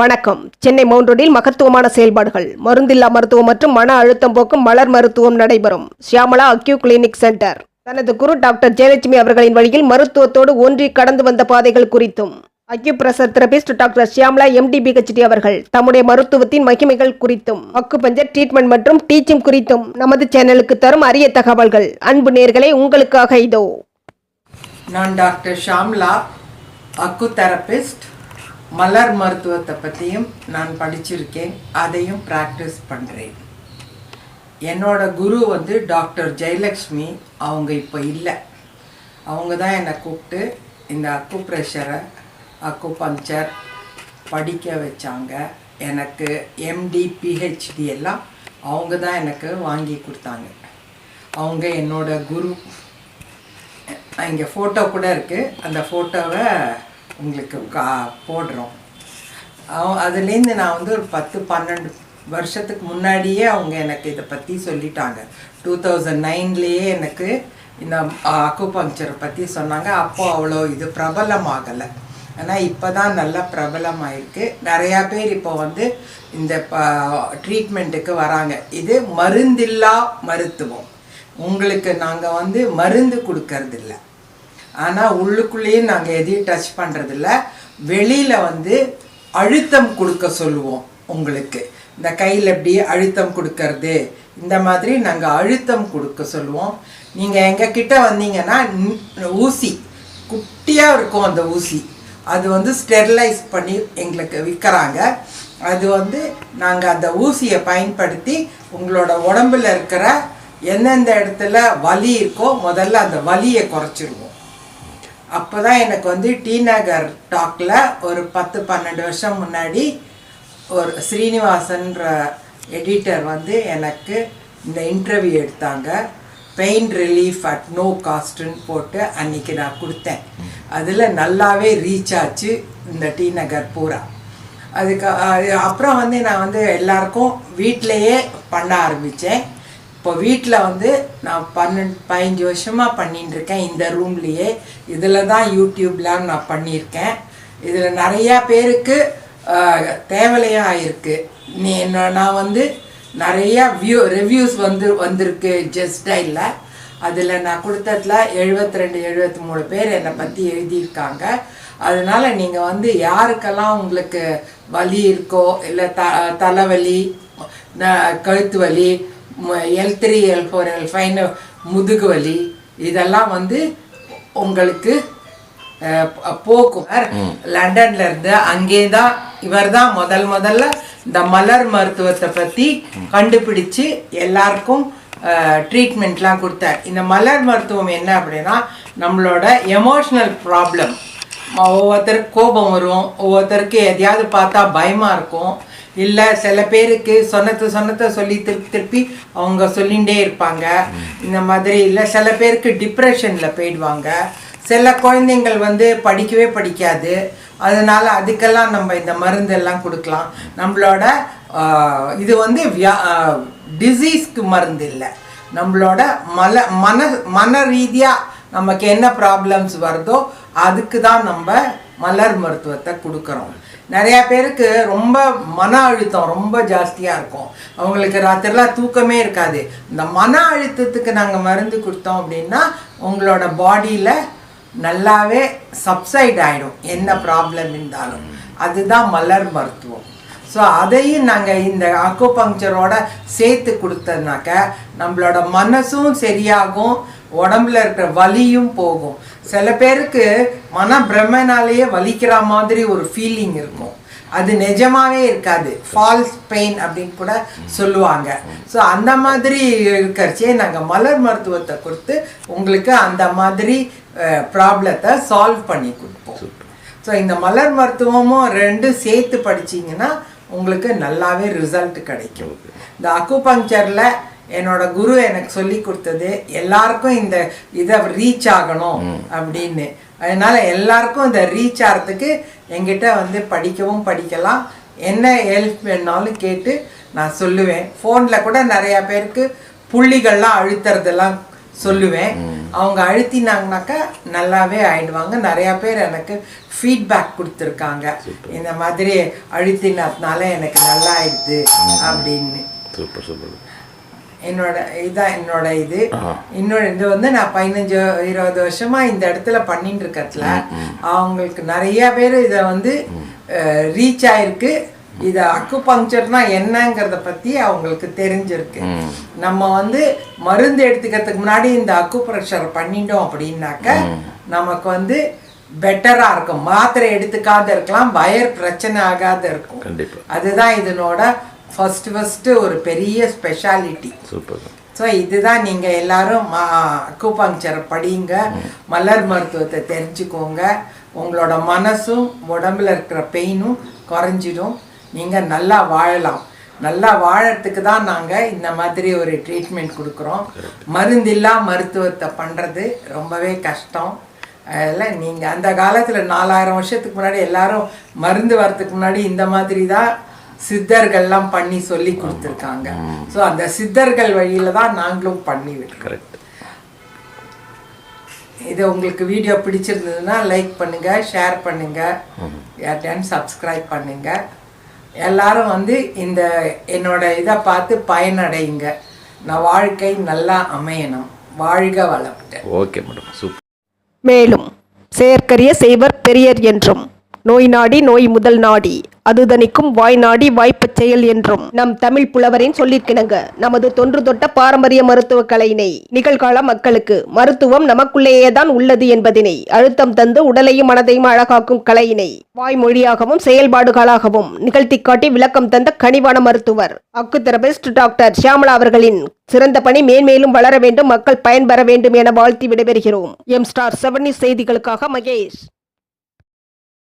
வணக்கம். சென்னை மவுண்ட் ரோடில் மகத்துவமான செயல்பாடுகள். மருந்தில்லா மருத்துவம் மற்றும் மன அழுத்தம் போக்கும் மலர் மருத்துவம் நடைபெறும். ஷியாமலா அக்யூ கிளினிக் சென்டர் தனது குரு டாக்டர் ஜெயலட்சுமி அவர்களின் வழியில் மருத்துவத்தோடு ஒன்றி கடந்து வந்த பாதைகள் குறித்தும் acupressure therapist doctor Shyamala MD PhD அவர்கள் தம்முடைய மருத்துவத்தின் மகிமைகள் குறித்தும் அக்குபஞ்சர் ட்ரீட்மெண்ட் மற்றும் டீச்சிங் குறித்தும் நமது சேனலுக்கு தரும் அரிய தகவல்கள். அன்பு நேர்களை உங்களுக்காக இதோ. நான் டாக்டர் ஷாம்லா அக்கு தெரபிஸ்ட் மலர் மருத்துவத்தை பற்றியும் நான் படிச்சிருக்கேன். அதையும் ப்ராக்டிஸ் பண்ணுறேன் என்னோட குரு வந்து டாக்டர் ஜெயலக்ஷ்மி. அவங்க இப்போ இல்லை. அவங்க தான் என்னை கூப்பிட்டு இந்த அக்கு ப்ரெஷரை அக்கு பஞ்சர் படிக்க வச்சாங்க. எனக்கு எம்டி பிஹெச்டி எல்லாம் அவங்க தான் எனக்கு வாங்கி கொடுத்தாங்க. அவங்க என்னோட குரு. இங்கே ஃபோட்டோ கூட இருக்குது அந்த ஃபோட்டோவை உங்களுக்கு கா போடுறோம். அவ- அதுலேருந்து நான் வந்து ஒரு பத்து பன்னெண்டு வருஷத்துக்கு முன்னாடியே அவங்க எனக்கு இதை பற்றி சொல்லிட்டாங்க. டூ தௌசண்ட் நைன்லேயே எனக்கு இந்த அக்குபங்க்சரை பற்றி சொன்னாங்க. அப்போது அவ்வளோ இது பிரபலமாகலை. ஆனால் இப்போ தான் நல்லா பிரபலமாயிருக்கு. நிறையா பேர் இப்போ வந்து இந்த ப ட்ரீட்மெண்ட்டுக்கு வராங்க. இது மருந்தில்லா மருத்துவம். உங்களுக்கு நாங்கள் வந்து மருந்து கொடுக்கறதில்ல. ஆனால் உள்ளுக்குள்ளேயும் நாங்கள் எதையும் டச் பண்ணுறதில்ல வெளியில் வந்து அழுத்தம் கொடுக்க சொல்லுவோம் உங்களுக்கு. இந்த கையில் எப்படி அழுத்தம் கொடுக்கறது இந்த மாதிரி நாங்கள் அழுத்தம் கொடுக்க சொல்லுவோம். நீங்கள் எங்கள் கிட்ட வந்தீங்கன்னா ஊசி குட்டியாக இருக்கும் அந்த ஊசி. அது வந்து ஸ்டெர்லைஸ் பண்ணி எங்களுக்கு விற்கிறாங்க. அது வந்து நாங்கள் அந்த ஊசியை பயன்படுத்தி உங்களோட உடம்புல இருக்கிற எந்தெந்த இடத்துல வலி இருக்கோ முதல்ல அந்த வலியை குறைச்சிருவோம். அப்போ தான் எனக்கு வந்து டி நகர் டாக்ல ஒரு பத்து பன்னெண்டு வருஷம் முன்னாடி ஒரு ஸ்ரீனிவாசன்ற எடிட்டர் வந்து எனக்கு இந்த இன்டர்வியூ எடுத்தாங்க. பெயின் ரிலீஃப் அட் நோ காஸ்ட்டுன்னு போட்டு அன்னைக்கு நான் கொடுத்தேன். அதில் நல்லாவே ரீச் ஆச்சு இந்த டி நகர் பூரா. அதுக்கு அப்புறம் வந்து நான் வந்து எல்லாருக்கும் வீட்டிலையே பண்ண ஆரம்பித்தேன் இப்போ வீட்டில் வந்து நான் பன்னெண்டு பதினஞ்சு வருஷமாக பண்ணிட்டு இருக்கேன் இந்த ரூம்லேயே. இதில் தான் யூடியூப்லாம் நான் பண்ணியிருக்கேன். இதில் நிறையா பேருக்கு தேவலையாக ஆயிருக்கு. நீ நான் வந்து நிறையா வியூ ரிவ்யூஸ் வந்து வந்திருக்கு ஜஸ்டைலில் அதில் நான் கொடுத்ததுல எழுபத்தி ரெண்டு எழுபத்தி மூணு பேர் என்னை பற்றி எழுதியிருக்காங்க. அதனால் நீங்கள் வந்து யாருக்கெல்லாம் உங்களுக்கு வலி இருக்கோ இல்லை த தலைவலி கழுத்து வலி L three L four L five முதுகு வலி இதெல்லாம் வந்து உங்களுக்கு போக்கும். லண்டன்ல இருந்து அங்கே தான் இவர் தான் முதல் முதல்ல இந்த மலர் மருத்துவத்தை பற்றி கண்டுபிடிச்சு எல்லாருக்கும் ட்ரீட்மெண்ட்லாம் கொடுத்தார். இந்த மலர் மருத்துவம் என்ன அப்படின்னா நம்மளோட எமோஷ்னல் ப்ராப்ளம் ஒவ்வொருத்தருக்கு கோபம் வரும். ஒவ்வொருத்தருக்கு எதையாவது பார்த்தா பயமாக இருக்கும். இல்லை சில பேருக்கு சொன்னத்தை சொன்னதை சொல்லி திருப்பி திருப்பி அவங்க சொல்லிகிட்டே இருப்பாங்க. இந்த மாதிரி இல்லை சில பேருக்கு டிப்ரெஷனில் போயிடுவாங்க. சில குழந்தைங்கள் வந்து படிக்கவே படிக்காது. அதனால் அதுக்கெல்லாம் நம்ம இந்த மருந்து எல்லாம் கொடுக்கலாம். நம்மளோட இது வந்து வியா டிசீஸ்க்கு மருந்து இல்லை. நம்மளோட மல மன மன ரீதியாக நமக்கு என்ன ப்ராப்ளம்ஸ் வருதோ அதுக்கு தான் நம்ம மலர் மருத்துவத்தை கொடுக்குறோம். நிறையா பேருக்கு ரொம்ப மன அழுத்தம் ரொம்ப ஜாஸ்தியாக இருக்கும். அவங்களுக்கு ராத்திரிலாம் தூக்கமே இருக்காது. இந்த மன அழுத்தத்துக்கு நாங்கள் மருந்து கொடுத்தோம் அப்படின்னா உங்களோட பாடியில் நல்லாவே சப்சைட் ஆகிடும் என்ன ப்ராப்ளம் இருந்தாலும். அதுதான் மலர் மருத்துவம். ஸோ அதையும் நாங்கள் இந்த அக்குபங்க்சரோட சேர்த்து கொடுத்ததுனாக்க நம்மளோட மனசும் சரியாகும். உடம்புல இருக்கிற வலியும் போகும். சில பேருக்கு மன பிரம்மனாலேயே வலிக்கிற மாதிரி ஒரு ஃபீலிங் இருக்கும். அது நிஜமாவே இருக்காது. ஃபால்ஸ் பெயின் அப்படின்னு கூட சொல்லுவாங்க. ஸோ அந்த மாதிரி இருக்கிறச்சே நாங்கள் மலர் மருத்துவத்தை கொடுத்து உங்களுக்கு அந்த மாதிரி ப்ராப்ளத்தை சால்வ் பண்ணி கொடுப்போம். ஸோ இந்த மலர் மருத்துவமும் ரெண்டும் சேர்த்து படிச்சீங்கன்னா உங்களுக்கு நல்லாவே ரிசல்ட் கிடைக்கும். இந்த அக்குபங்க்சரில் என்னோட குரு எனக்கு சொல்லி கொடுத்தது எல்லாருக்கும் இந்த இதை ரீச் ஆகணும் அப்படின்னு. அதனால எல்லாருக்கும் இந்த ரீச் ஆகிறதுக்கு என்கிட்ட வந்து படிக்கவும் படிக்கலாம். என்ன ஹெல்ப் வேணாலும் கேட்டு நான் சொல்லுவேன். ஃபோனில் கூட நிறையா பேருக்கு புள்ளிகள்லாம் அழுத்துறதெல்லாம் சொல்லுவேன். அவங்க அழுத்தினாங்கனாக்கா நல்லாவே ஆயிடுவாங்க. நிறைய பேர் எனக்கு ஃபீட்பேக் கொடுத்துருக்காங்க. இந்த மாதிரி அழுத்தினதுனால எனக்கு நல்லா ஆயிடுது அப்படின்னு. Super super. என்னோட இதான் என்னோட இது. இன்னொரு இது வந்து நான் பதினஞ்சு இருபது வருஷமா இந்த இடத்துல பண்ணிட்டு இருக்கறதுல அவங்களுக்கு நிறைய பேர் இதை வந்து ரீச் ஆயிருக்கு. இது அக்குபங்க்சர்னா என்னங்கிறத பத்தி அவங்களுக்கு தெரிஞ்சிருக்கு. நம்ம வந்து மருந்து எடுத்துக்கிறதுக்கு முன்னாடி இந்த அக்கு ப்ரெஷர் பண்ணிட்டோம் அப்படின்னாக்க நமக்கு வந்து பெட்டரா இருக்கும். மாத்திரை எடுத்துக்காத இருக்கலாம். வயர் பிரச்சனை ஆகாத இருக்கும். அதுதான் இதனோட ஃபர்ஸ்ட் ஃபர்ஸ்ட் ஒரு பெரிய ஸ்பெஷாலிட்டி சூப்பர் ஸோ இதுதான் நீங்கள் எல்லாரும் அக்குபங்க்சர் படிங்க மலர் மருத்துவத்தை தெரிஞ்சுக்கோங்க. உங்களோட மனசும் உடம்புல இருக்கிற பெயினும் குறைஞ்சிடும். நீங்கள் நல்லா வாழலாம். நல்லா வாழறதுக்கு தான் நாங்கள் இந்த மாதிரி ஒரு ட்ரீட்மெண்ட் கொடுக்குறோம். மருந்தில்லா மருத்துவத்தை பண்ணுறது ரொம்பவே கஷ்டம். அதில் நீங்கள் அந்த காலத்தில் நாலாயிரம் வருஷத்துக்கு முன்னாடி எல்லாரும் மருந்து வரதுக்கு முன்னாடி இந்த மாதிரி தான் சித்தர்கள்லாம் பண்ணி சொல்லி கொடுத்துருக்காங்க. ஸோ அந்த சித்தர்கள் வழியில தான் நாங்களும் பண்ணி விடுறோம் கரெக்ட் இது உங்களுக்கு வீடியோ பிடிச்சிருந்ததுன்னா லைக் பண்ணுங்க ஷேர் பண்ணுங்க யார்ட்டையும் சப்ஸ்கிரைப் பண்ணுங்க. எல்லாரும் வந்து இந்த என்னோட இதை பார்த்து பயனடையுங்க. நான் வாழ்க்கை நல்லா அமையணும். வாழ்க வளமுடன். ஓகே மேடம் சூப்பர் மேலும் செயற்கரிய செய்வர் பெரியர் என்றும் நோய் நாடி நோய் முதல் நாடி. அது தணிக்கும் வாய் நாடி வாய்ப்புச் செயல் என்றும் நம் தமிழ் புலவரின் சொல்லிற்கிணங்க. நமது தொன்று தொட்ட பாரம்பரிய மருத்துவ கலையினை நிகழ்கால மக்களுக்கு மருத்துவம் நமக்குள்ளேயேதான் உள்ளது என்பதினை அழுத்தம் தந்து உடலையும் மனதையும் அழகாக்கும் கலையினை வாய்மொழியாகவும் செயல்பாடுகளாகவும் நிகழ்த்தி காட்டி விளக்கம் தந்த கனிவான மருத்துவர் அக்கு தெரபிஸ்ட் டாக்டர் ஷியாமலா அவர்களின் சிறந்த பணி மேன்மேலும் வளர வேண்டும் மக்கள் பயன்பெற வேண்டும் என வாழ்த்தி விடைபெறுகிறோம். எம் ஸ்டார் செவனி செய்திகளுக்காக மகேஷ்.